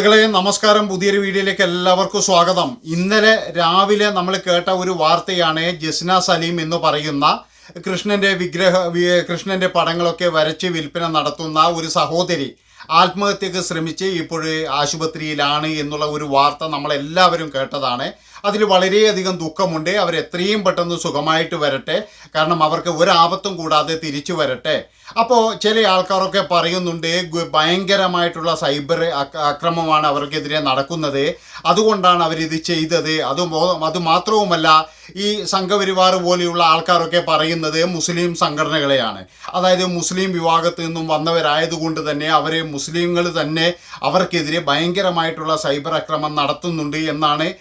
സുഹൃത്തുക്കളെ നമസ്കാരം. പുതിയൊരു വീഡിയോയിലേക്ക് എല്ലാവർക്കും സ്വാഗതം. ഇന്നലെ രാവിലെ നമ്മൾ കേട്ട ഒരു വാർത്തയാണ് ജസ്ന സലീം എന്ന് പറയുന്ന കൃഷ്ണന്റെ വിഗ്രഹ കൃഷ്ണന്റെ പടങ്ങളൊക്കെ വരച്ച് വിൽപ്പന നടത്തുന്ന ഒരു സഹോദരി ആത്മഹത്യക്ക് ശ്രമിച്ച് ഇപ്പോൾ ആശുപത്രിയിലാണ് എന്നുള്ള ഒരു വാർത്ത നമ്മളെല്ലാവരും കേട്ടതാണ്. അതിൽ വളരെയധികം ദുഃഖമുണ്ട്. അവർ എത്രയും പെട്ടെന്ന് സുഖമായിട്ട് വരട്ടെ. കാരണം അവർക്ക് ഒരാപത്തും കൂടാതെ തിരിച്ചു വരട്ടെ. അപ്പോൾ ചില ആൾക്കാരൊക്കെ പറയുന്നുണ്ട് ഭയങ്കരമായിട്ടുള്ള സൈബർ അക്ര- അക്രമമാണ് അവർക്കെതിരെ നടക്കുന്നത്. അതുകൊണ്ടാണ് അവരിത് ചെയ്തത്. അത് അതുമാത്രവുമല്ല അത് മാത്രവുമല്ല ഈ സംഘപരിവാർ പോലെയുള്ള ആൾക്കാരൊക്കെ പറയുന്നത് മുസ്ലിം സംഘടനകളെയാണ്. അതായത് മുസ്ലിം വിഭാഗത്തു നിന്നും വന്നവരായതുകൊണ്ട് തന്നെ അവർ മുസ്ലിങ്ങൾ തന്നെ അവർക്കെതിരെ ഭയങ്കരമായിട്ടുള്ള സൈബർ അക്രമം നടത്തുന്നുണ്ട് എന്നാണ്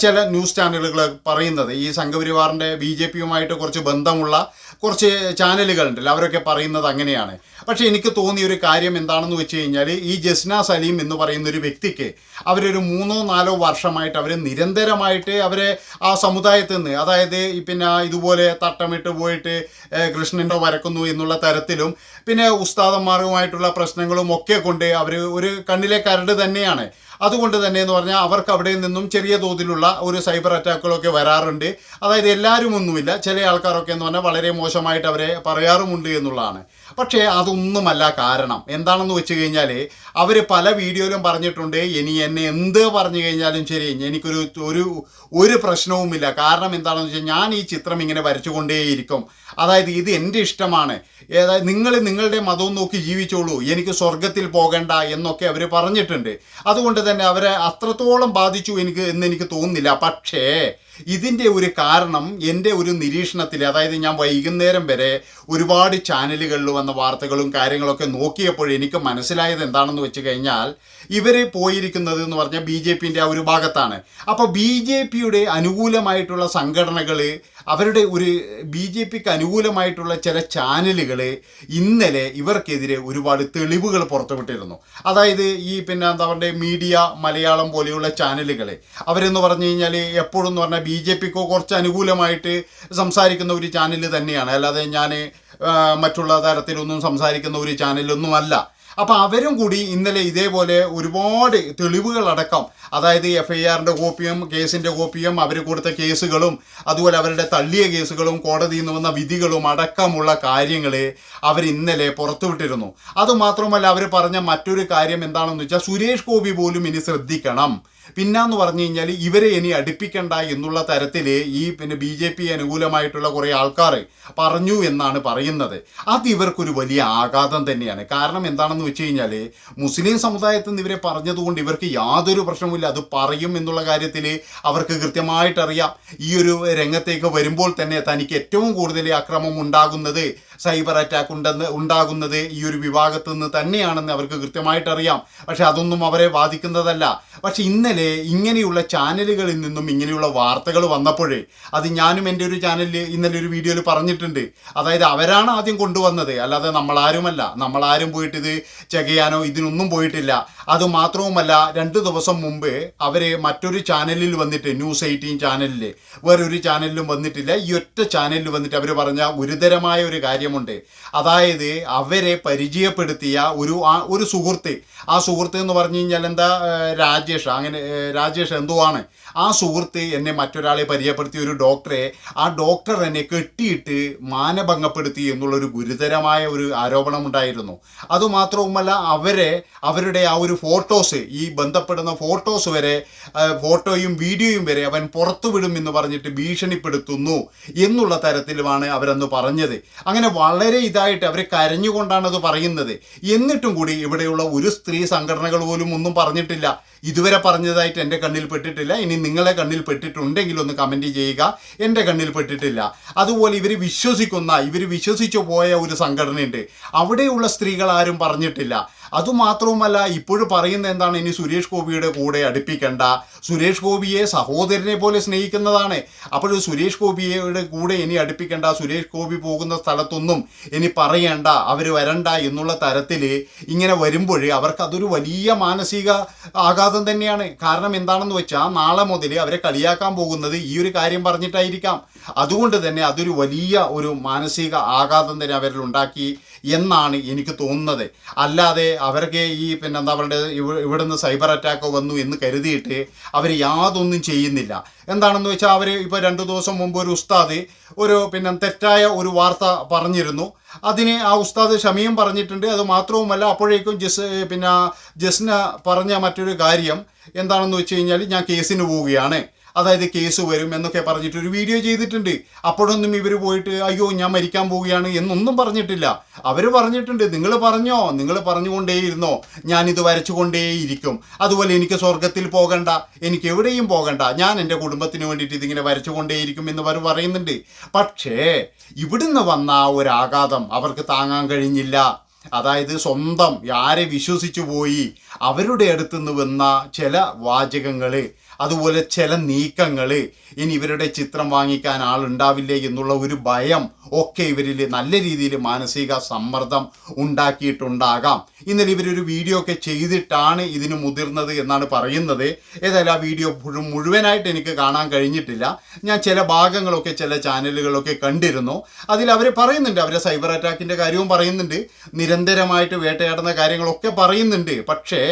ചില ന്യൂസ് ചാനലുകൾ പറയുന്നത്. ഈ സംഘപരിവാറിന്റെ ബി ജെ പിയുമായിട്ട് കുറച്ച് ബന്ധമുള്ള കുറച്ച് ചാനലുകളുണ്ടല്ലോ അവരൊക്കെ പറയുന്നത് അങ്ങനെയാണ്. പക്ഷേ എനിക്ക് തോന്നിയ ഒരു കാര്യം എന്താണെന്ന് വെച്ച് കഴിഞ്ഞാൽ ഈ ജസ്ന സലീം എന്ന് പറയുന്ന ഒരു വ്യക്തിക്ക് അവരൊരു മൂന്നോ നാലോ വർഷമായിട്ട് അവർ നിരന്തരമായിട്ട് അവരെ ആ സമുദായത്തിൽ നിന്ന് അതായത് പിന്നെ ഇതുപോലെ തട്ടമിട്ട് പോയിട്ട് കൃഷ്ണന്റെ വരക്കുന്നു എന്നുള്ള തരത്തിലും പിന്നെ ഉസ്താദന്മാരുമായിട്ടുള്ള പ്രശ്നങ്ങളും ഒക്കെ കൊണ്ട് അവർ ഒരു കണ്ണിലെ കരട് തന്നെയാണ്. അതുകൊണ്ട് തന്നെ എന്ന് പറഞ്ഞാൽ അവർക്ക് അവിടെ നിന്നും ചെറിയ തോതിലുള്ള ഒരു സൈബർ അറ്റാക്കുകളൊക്കെ വരാറുണ്ട്. അതായത് എല്ലാവരും ഒന്നുമില്ല. ചില ആൾക്കാരൊക്കെ എന്ന് പറഞ്ഞാൽ വളരെ മോശമായിട്ട് അവരെ പറയാറുമുണ്ട് എന്നുള്ളതാണ്. പക്ഷേ അതൊന്നുമല്ല കാരണം. എന്താണെന്ന് വെച്ച് കഴിഞ്ഞാൽ അവർ പല വീഡിയോയിലും പറഞ്ഞിട്ടുണ്ട് ഇനി എന്നെ എന്ത് പറഞ്ഞു കഴിഞ്ഞാലും ശരി എനിക്കൊരു ഒരു ഒരു പ്രശ്നവുമില്ല. കാരണം എന്താണെന്ന് വെച്ചാൽ ഞാൻ ഈ ചിത്രം ഇങ്ങനെ വരച്ചുകൊണ്ടേയിരിക്കും. അതായത് ഇത് എന്റെ ഇഷ്ടമാണ്. ഏതായത് നിങ്ങൾ നിങ്ങളുടെ മതവും നോക്കി ജീവിച്ചോളൂ. എനിക്ക് സ്വർഗത്തിൽ പോകണ്ട എന്നൊക്കെ അവർ പറഞ്ഞിട്ടുണ്ട്. അതുകൊണ്ട് തന്നെ അവരെ അത്രത്തോളം ബാധിച്ചു എനിക്ക് എന്ന് എനിക്ക് തോന്നുന്നില്ല. പക്ഷേ ഇതിന്റെ ഒരു കാരണം എന്റെ ഒരു നിരീക്ഷണത്തിൽ അതായത് ഞാൻ വൈകുന്നേരം വരെ ഒരുപാട് ചാനലുകളിൽ വന്ന വാർത്തകളും കാര്യങ്ങളൊക്കെ നോക്കിയപ്പോൾ എനിക്ക് മനസ്സിലായത് എന്താണെന്ന് വെച്ച് കഴിഞ്ഞാൽ ഇവർ പോയിരിക്കുന്നത് എന്ന് പറഞ്ഞാൽ ബി ജെ പിന്റെ ആ ഒരു ഭാഗത്താണ്. അപ്പോൾ ബി ജെ പിയുടെ അനുകൂലമായിട്ടുള്ള സംഘടനകൾ അവരുടെ ഒരു ബി ജെ പിക്ക് അനുകൂലമായിട്ടുള്ള ചില ചാനലുകൾ ഇന്നലെ ഇവർക്കെതിരെ ഒരുപാട് തെളിവുകൾ പുറത്തുവിട്ടിരുന്നു. അതായത് ഈ പിന്നെ എന്താ പറയുക മീഡിയ മലയാളം പോലെയുള്ള ചാനലുകൾ അവരെന്ന് പറഞ്ഞു കഴിഞ്ഞാൽ എപ്പോഴും എന്ന് പറഞ്ഞാൽ ബി ജെ പിക്കോ കുറച്ച് അനുകൂലമായിട്ട് സംസാരിക്കുന്ന ഒരു ചാനൽ തന്നെയാണ്. അല്ലാതെ ഞാൻ മറ്റുള്ള തരത്തിലൊന്നും സംസാരിക്കുന്ന ഒരു ചാനലൊന്നുമല്ല. അപ്പോൾ അവരും കൂടി ഇന്നലെ ഇതേപോലെ ഒരുപാട് തെളിവുകളടക്കം അതായത് എഫ് ഐ ആറിന്റെ കോപ്പിയും കേസിന്റെ കോപ്പിയും അവർ കൊടുത്ത കേസുകളും അതുപോലെ അവരുടെ തള്ളിയ കേസുകളും കോടതിയിൽ നിന്ന് വന്ന വിധികളും അടക്കമുള്ള കാര്യങ്ങൾ അവർ ഇന്നലെ പുറത്തുവിട്ടിരുന്നു. അതുമാത്രമല്ല അവർ പറഞ്ഞ മറ്റൊരു കാര്യം എന്താണെന്ന് വെച്ചാൽ സുരേഷ് ഗോപി പോലും ഇനി ശ്രദ്ധിക്കണം. പിന്നാന്ന് പറഞ്ഞു കഴിഞ്ഞാൽ ഇവരെ ഇനി അടുപ്പിക്കണ്ട എന്നുള്ള തരത്തിൽ ഈ പിന്നെ ബി ജെ പി അനുകൂലമായിട്ടുള്ള കുറേ ആൾക്കാർ പറഞ്ഞു എന്നാണ് പറയുന്നത്. അത് ഇവർക്കൊരു വലിയ ആഘാതം തന്നെയാണ്. കാരണം എന്താണെന്ന് വെച്ച് കഴിഞ്ഞാൽ മുസ്ലിം സമുദായത്തിൽ നിന്ന് ഇവരെ പറഞ്ഞതുകൊണ്ട് ഇവർക്ക് യാതൊരു പ്രശ്നവുമില്ല. അത് പറയും എന്നുള്ള കാര്യത്തിൽ അവർക്ക് കൃത്യമായിട്ടറിയാം. ഈ ഒരു രംഗത്തേക്ക് വരുമ്പോൾ തന്നെ തനിക്ക് ഏറ്റവും കൂടുതൽ അക്രമം ഉണ്ടാകുന്നത് സൈബർ അറ്റാക്ക് ഉണ്ടെന്ന് ഉണ്ടാകുന്നത് ഈ ഒരു വിഭാഗത്തു നിന്ന് തന്നെയാണെന്ന് അവർക്ക് കൃത്യമായിട്ടറിയാം. പക്ഷെ അതൊന്നും അവരെ ബാധിക്കുന്നതല്ല. പക്ഷെ ഇന്നലെ ഇങ്ങനെയുള്ള ചാനലുകളിൽ നിന്നും ഇങ്ങനെയുള്ള വാർത്തകൾ വന്നപ്പോഴേ അത് ഞാനും എന്റെ ഒരു ചാനലിൽ ഇന്നലെ ഒരു വീഡിയോയിൽ പറഞ്ഞിട്ടുണ്ട്. അതായത് അവരാണ് ആദ്യം കൊണ്ടുവന്നത്. അല്ലാതെ നമ്മളാരുമല്ല. നമ്മളാരും പോയിട്ട് ഇത് ചെകയാനോ ഇതിനൊന്നും പോയിട്ടില്ല. അത് മാത്രവുമല്ല രണ്ട് ദിവസം മുമ്പ് അവർ മറ്റൊരു ചാനലിൽ വന്നിട്ട് ന്യൂസ് എയ്റ്റീൻ ചാനലിൽ വേറൊരു ചാനലിലും വന്നിട്ടില്ല. ഈ ഒറ്റ ചാനലിൽ വന്നിട്ട് അവർ പറഞ്ഞ ഗുരുതരമായ ഒരു കാര്യമുണ്ട്. അതായത് അവരെ പരിചയപ്പെടുത്തിയ ഒരു ഒരു സുഹൃത്ത്. ആ സുഹൃത്ത് എന്ന് പറഞ്ഞു കഴിഞ്ഞാൽ എന്താ രാജേഷ്. അങ്ങനെ രാജേഷ് എന്തോ ആണ് ആ സുഹൃത്ത് എന്നെ മറ്റൊരാളെ പരിചയപ്പെടുത്തിയ ഒരു ഡോക്ടറെ. ആ ഡോക്ടർ എന്നെ കെട്ടിയിട്ട് മാനഭംഗപ്പെടുത്തി എന്നുള്ളൊരു ഗുരുതരമായ ഒരു ആരോപണം ഉണ്ടായിരുന്നു. അതുമാത്രവുമല്ല അവരെ അവരുടെ ആ ഒരു ഫോട്ടോസ് ഈ ബന്ധപ്പെടുന്ന ഫോട്ടോസ് വരെ ഫോട്ടോയും വീഡിയോയും വരെ അവൻ പുറത്തുവിടും എന്ന് പറഞ്ഞിട്ട് ഭീഷണിപ്പെടുത്തുന്നു എന്നുള്ള തരത്തിലുമാണ് അവരന്ന് പറഞ്ഞത്. അങ്ങനെ വളരെ ഇതായിട്ട് അവർ കരഞ്ഞുകൊണ്ടാണ് അത് പറയുന്നത്. എന്നിട്ടും കൂടി ഇവിടെയുള്ള ഒരു സ്ത്രീ സംഘടനകൾ പോലും ഒന്നും പറഞ്ഞിട്ടില്ല. ഇതുവരെ പറഞ്ഞതായിട്ട് എന്റെ കണ്ണിൽ പെട്ടിട്ടില്ല. ഇനി നിങ്ങളെ കണ്ണിൽ പെട്ടിട്ടുണ്ടെങ്കിൽ ഒന്ന് കമന്റ് ചെയ്യുക. എന്റെ കണ്ണിൽ പെട്ടിട്ടില്ല. അതുപോലെ ഇവർ വിശ്വസിക്കുന്ന ഇവർ വിശ്വസിച്ചു പോയ ഒരു സംഘടനയുണ്ട്. അവിടെയുള്ള സ്ത്രീകൾ ആരും പറഞ്ഞിട്ടില്ല. അതുമാത്രവുമല്ല ഇപ്പോഴും പറയുന്ന എന്താണ്? ഇനി സുരേഷ് ഗോപിയുടെ കൂടെ അടുപ്പിക്കേണ്ട. സുരേഷ് ഗോപിയെ സഹോദരനെ പോലെ സ്നേഹിക്കുന്നതാണ്. അപ്പോൾ സുരേഷ് ഗോപിയുടെ കൂടെ ഇനി അടുപ്പിക്കേണ്ട സുരേഷ് ഗോപി പോകുന്ന സ്ഥലത്തൊന്നും ഇനി പറയേണ്ട അവർ വരണ്ട എന്നുള്ള തരത്തിൽ ഇങ്ങനെ വരുമ്പോൾ അവർക്ക് അതൊരു വലിയ മാനസിക ആഘാതം തന്നെയാണ്. കാരണം എന്താണെന്ന് വെച്ചാൽ നാളെ മുതൽ അവരെ കളിയാക്കാൻ പോകുന്നത് ഈ ഒരു കാര്യം പറഞ്ഞിട്ടായിരിക്കാം. അതുകൊണ്ട് തന്നെ അതൊരു വലിയ ഒരു മാനസിക ആഘാതം തന്നെ അവരിൽ ഉണ്ടാക്കി എന്നാണ് എനിക്ക് തോന്നുന്നത്. അല്ലാതെ അവർക്ക് ഈ പിന്നെ എന്താ പറയുക ഇവ- ഇവിടുന്ന് സൈബർ അറ്റാക്ക് വന്നു എന്ന് കരുതിയിട്ട് അവർ യാതൊന്നും ചെയ്യുന്നില്ല. എന്താണെന്ന് വെച്ചാൽ അവർ ഇപ്പോൾ രണ്ട് ദിവസം മുമ്പ് ഒരു ഉസ്താദ് ഒരു പിന്നെ തെറ്റായ ഒരു വാർത്ത പറഞ്ഞിരുന്നു. അതിന് ആ ഉസ്താദ് ഷമിയും പറഞ്ഞിട്ടുണ്ട്. അത് മാത്രവുമല്ല അപ്പോഴേക്കും ജസ് പിന്നെ ജസ്ന പറഞ്ഞ മറ്റൊരു കാര്യം എന്താണെന്ന് വെച്ച് കഴിഞ്ഞാൽ ഞാൻ കേസിന് പോവുകയാണ്. അതായത് കേസ് വരും എന്നൊക്കെ പറഞ്ഞിട്ട് ഒരു വീഡിയോ ചെയ്തിട്ടുണ്ട്. അപ്പോഴൊന്നും ഇവർ പോയിട്ട് അയ്യോ ഞാൻ മരിക്കാൻ പോവുകയാണ് എന്നൊന്നും പറഞ്ഞിട്ടില്ല. അവർ പറഞ്ഞിട്ടുണ്ട് നിങ്ങൾ പറഞ്ഞോ? നിങ്ങൾ പറഞ്ഞുകൊണ്ടേയിരുന്നോ. ഞാനിത് വരച്ചുകൊണ്ടേയിരിക്കും. അതുപോലെ എനിക്ക് സ്വർഗത്തിൽ പോകണ്ട എനിക്ക് എവിടെയും പോകണ്ട. ഞാൻ എന്റെ കുടുംബത്തിന് വേണ്ടിയിട്ട് ഇതിങ്ങനെ വരച്ചുകൊണ്ടേയിരിക്കും എന്ന് അവർ പറയുന്നുണ്ട്. പക്ഷേ ഇവിടുന്ന് വന്ന ആ ഒരു ആഘാതം അവർക്ക് താങ്ങാൻ കഴിഞ്ഞില്ല. അതായത് സ്വന്തം ആരെ വിശ്വസിച്ചു പോയി അവരുടെ അടുത്തുനിന്ന് വന്ന ചില വാചകങ്ങൾ അതുപോലെ ചില നീക്കങ്ങൾ ഇനി ഇവരുടെ ചിത്രം വാങ്ങിക്കാൻ ആളുണ്ടാവില്ലേ എന്നുള്ള ഒരു ഭയം ഒക്കെ ഇവരിൽ നല്ല രീതിയിൽ മാനസിക സമ്മർദ്ദം ഉണ്ടാക്കിയിട്ടുണ്ടാകാം. ഇന്നലെ ഇവരൊരു വീഡിയോ ഒക്കെ ചെയ്തിട്ടാണ് ഇതിന് മുതിർന്നത് എന്നാണ് പറയുന്നത്. ഏതായാലും ആ വീഡിയോ മുഴുവനായിട്ട് എനിക്ക് കാണാൻ കഴിഞ്ഞിട്ടില്ല. ഞാൻ ചില ഭാഗങ്ങളൊക്കെ ചില ചാനലുകളൊക്കെ കണ്ടിരുന്നു. അതിൽ അവർ പറയുന്നുണ്ട് അവരെ സൈബർ അറ്റാക്കിന്റെ കാര്യവും പറയുന്നുണ്ട്. നിരന്തരമായിട്ട് വേട്ടയാടുന്ന കാര്യങ്ങളൊക്കെ പറയുന്നുണ്ട്. പക്ഷേ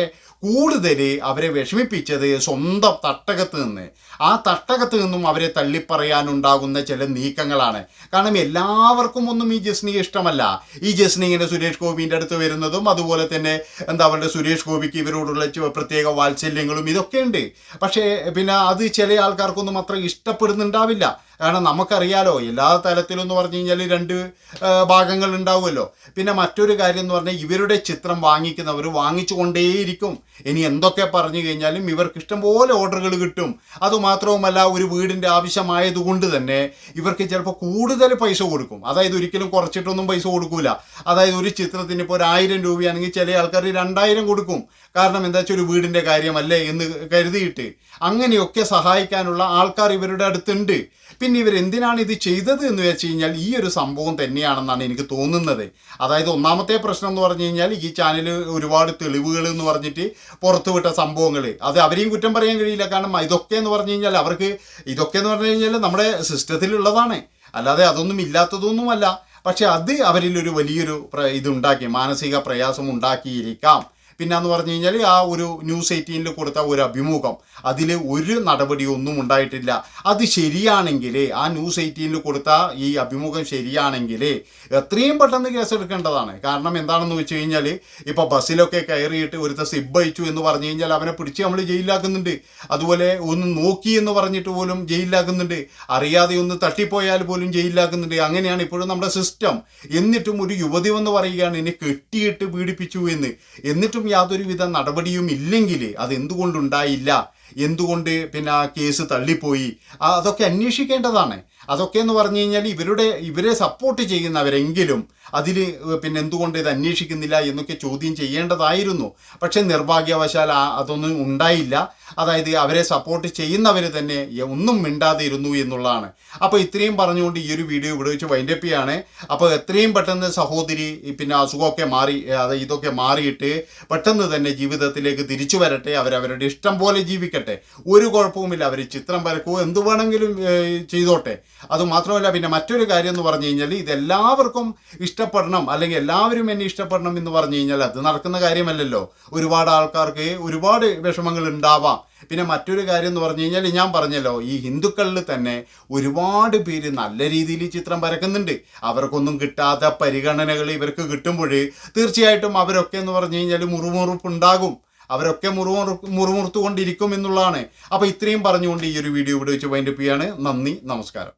കൂടുതൽ അവരെ വിഷമിപ്പിച്ചത് സ്വന്തം തട്ടകത്ത് നിന്ന്. ആ തട്ടകത്ത് നിന്നും അവരെ തള്ളിപ്പറയാനുണ്ടാകുന്ന ചില നീക്കങ്ങളാണ്. കാരണം എല്ലാവർക്കും ഒന്നും ഈ ജസ്നി ഇഷ്ടമല്ല. ഈ ജസ്നി ഇങ്ങനെ സുരേഷ് ഗോപിന്റെ അടുത്ത് വരുന്നതും അതുപോലെ തന്നെ എന്താ പറയുക സുരേഷ് ഗോപിക്ക് ഇവരോടുള്ള പ്രത്യേക വാത്സല്യങ്ങളും ഇതൊക്കെ ഉണ്ട് പക്ഷേ പിന്നെ അത് ചില ആൾക്കാർക്കൊന്നും അത്ര ഇഷ്ടപ്പെടുന്നുണ്ടാവില്ല. കാരണം നമുക്കറിയാലോ എല്ലാ തലത്തിലും എന്ന് പറഞ്ഞു കഴിഞ്ഞാൽ രണ്ട് ഭാഗങ്ങൾ ഉണ്ടാവുമല്ലോ. പിന്നെ മറ്റൊരു കാര്യം എന്ന് പറഞ്ഞാൽ ഇവരുടെ ചിത്രം വാങ്ങിക്കുന്നവർ വാങ്ങിച്ചു കൊണ്ടേയിരിക്കും ഇനി എന്തൊക്കെ പറഞ്ഞു കഴിഞ്ഞാലും ഇവർക്ക് ഇഷ്ടം പോലെ ഓർഡറുകൾ കിട്ടും. അതുമാത്രവുമല്ല ഒരു വീടിന്റെ ആവശ്യമായതുകൊണ്ട് തന്നെ ഇവർക്ക് ചിലപ്പോൾ കൂടുതൽ പൈസ കൊടുക്കും. അതായത് ഒരിക്കലും കുറച്ചിട്ടൊന്നും പൈസ കൊടുക്കൂല. അതായത് ഒരു ചിത്രത്തിന് ഇപ്പോൾ ഒരു ആയിരം രൂപയാണെങ്കിൽ ചില ആൾക്കാർ രണ്ടായിരം കൊടുക്കും. കാരണം എന്താ വെച്ചാൽ ഒരു വീടിന്റെ കാര്യമല്ലേ എന്ന് കരുതിയിട്ട്. അങ്ങനെയൊക്കെ സഹായിക്കാനുള്ള ആൾക്കാർ ഇവരുടെ അടുത്തുണ്ട്. പിന്നെ ഇവർ എന്തിനാണ് ഇത് ചെയ്തത് എന്ന് വെച്ച് കഴിഞ്ഞാൽ ഈ ഒരു സംഭവം തന്നെയാണെന്നാണ് എനിക്ക് തോന്നുന്നത്. അതായത് ഒന്നാമത്തെ പ്രശ്നം എന്ന് പറഞ്ഞു കഴിഞ്ഞാൽ ഈ ചാനൽ ഒരുപാട് തെളിവുകൾ എന്ന് പറഞ്ഞിട്ട് പുറത്തുവിട്ട സംഭവങ്ങൾ. അത് അവരെയും കുറ്റം പറയാൻ കഴിയില്ല. കാരണം ഇതൊക്കെ എന്ന് പറഞ്ഞു കഴിഞ്ഞാൽ അവർക്ക് ഇതൊക്കെ എന്ന് പറഞ്ഞു കഴിഞ്ഞാൽ നമ്മുടെ സിസ്റ്റത്തിലുള്ളതാണ് അല്ലാതെ അതൊന്നും ഇല്ലാത്തതൊന്നുമല്ല. പക്ഷെ അത് അവരിലൊരു വലിയൊരു ഇതുണ്ടാക്കി മാനസിക പ്രയാസം ഉണ്ടാക്കിയിരിക്കാം. പിന്നെ എന്ന് പറഞ്ഞു കഴിഞ്ഞാൽ ആ ഒരു ന്യൂസ് എയ്റ്റീനിൽ കൊടുത്ത ഒരു അഭിമുഖം. അതിൽ ഒരു നടപടിയൊന്നും ഉണ്ടായിട്ടില്ല. അത് ശരിയാണെങ്കിൽ ആ ന്യൂസ് എയ്റ്റീനിൽ കൊടുത്ത ഈ അഭിമുഖം ശരിയാണെങ്കിൽ എത്രയും പെട്ടെന്ന് കേസ് എടുക്കേണ്ടതാണ് കാരണം എന്താണെന്ന് വെച്ച് കഴിഞ്ഞാൽ ഇപ്പോൾ ബസ്സിലൊക്കെ കയറിയിട്ട് ഒരുത്ത സിബ് അയച്ചു എന്ന് പറഞ്ഞു കഴിഞ്ഞാൽ അവനെ പിടിച്ച് നമ്മൾ ജയിലിലാക്കുന്നുണ്ട്. അതുപോലെ ഒന്ന് നോക്കി എന്ന് പറഞ്ഞിട്ട് പോലും ജയിലിലാക്കുന്നുണ്ട്. അറിയാതെ ഒന്ന് തട്ടിപ്പോയാൽ പോലും ജയിലിലാക്കുന്നുണ്ട്. അങ്ങനെയാണ് ഇപ്പോഴും നമ്മുടെ സിസ്റ്റം. എന്നിട്ടും ഒരു യുവതി എന്ന് പറയുകയാണ് എന്നെ കെട്ടിയിട്ട് പീഡിപ്പിച്ചു എന്ന്. എന്നിട്ടും യാതൊരുവിധ നടപടിയും ഇല്ലെങ്കിൽ അത് എന്തുകൊണ്ടുണ്ടായില്ല എന്തുകൊണ്ട് പിന്നെ ആ കേസ് തള്ളിപ്പോയി? അതൊക്കെ അന്വേഷിക്കേണ്ടതാണ്. അതൊക്കെ എന്ന് പറഞ്ഞു കഴിഞ്ഞാൽ ഇവരുടെ ഇവരെ സപ്പോർട്ട് ചെയ്യുന്നവരെങ്കിലും അതിൽ പിന്നെ എന്തുകൊണ്ട് ഇത് അന്വേഷിക്കുന്നില്ല എന്നൊക്കെ ചോദ്യം ചെയ്യേണ്ടതായിരുന്നു. പക്ഷെ നിർഭാഗ്യവശാൽ അതൊന്നും ഉണ്ടായില്ല. അതായത് അവരെ സപ്പോർട്ട് ചെയ്യുന്നവർ തന്നെ ഒന്നും മിണ്ടാതെ ഇരുന്നു എന്നുള്ളതാണ്. അപ്പോൾ ഇത്രയും പറഞ്ഞുകൊണ്ട് ഈ ഒരു വീഡിയോ ഇവിടെ വെച്ച് വൈൻഡപ്പ് ചെയ്യാണ്. അപ്പോൾ എത്രയും പെട്ടെന്ന് സഹോദരി പിന്നെ അസുഖമൊക്കെ മാറി അത് ഇതൊക്കെ മാറിയിട്ട് പെട്ടെന്ന് തന്നെ ജീവിതത്തിലേക്ക് തിരിച്ചു വരട്ടെ. അവരവരുടെ ഇഷ്ടം പോലെ ജീവിക്കട്ടെ. ഒരു കുഴപ്പവുമില്ല. അവർ ചിത്രം വരക്കുകയോ എന്ത് വേണമെങ്കിലും ചെയ്തോട്ടെ. അതുമാത്രമല്ല പിന്നെ മറ്റൊരു കാര്യം എന്ന് പറഞ്ഞു കഴിഞ്ഞാൽ ഇതെല്ലാവർക്കും ഇഷ്ടപ്പെടണം അല്ലെങ്കിൽ എല്ലാവരും എന്നെ ഇഷ്ടപ്പെടണം എന്ന് പറഞ്ഞു കഴിഞ്ഞാൽ അത് നടക്കുന്ന കാര്യമല്ലല്ലോ. ഒരുപാട് ആൾക്കാർക്ക് ഒരുപാട് വിഷമങ്ങൾ ഉണ്ടാവാം. പിന്നെ മറ്റൊരു കാര്യം എന്ന് പറഞ്ഞു കഴിഞ്ഞാൽ ഞാൻ പറഞ്ഞല്ലോ ഈ ഹിന്ദുക്കളിൽ തന്നെ ഒരുപാട് പേര് നല്ല രീതിയിൽ ചിത്രം വരക്കുന്നുണ്ട്. അവർക്കൊന്നും കിട്ടാത്ത പരിഗണനകൾ ഇവർക്ക് കിട്ടുമ്പോൾ തീർച്ചയായിട്ടും അവരൊക്കെ എന്ന് പറഞ്ഞു കഴിഞ്ഞാൽ മുറുമുറുപ്പുണ്ടാകും. അവരൊക്കെ മുറു മുറുമുറുത്തുകൊണ്ടിരിക്കും എന്നുള്ളതാണ്. അപ്പോൾ ഇത്രയും പറഞ്ഞുകൊണ്ട് ഈ ഒരു വീഡിയോ ഇവിടെ വെച്ച് വൈൻഡപ്പ് ചെയ്യാണ്. നന്ദി നമസ്കാരം.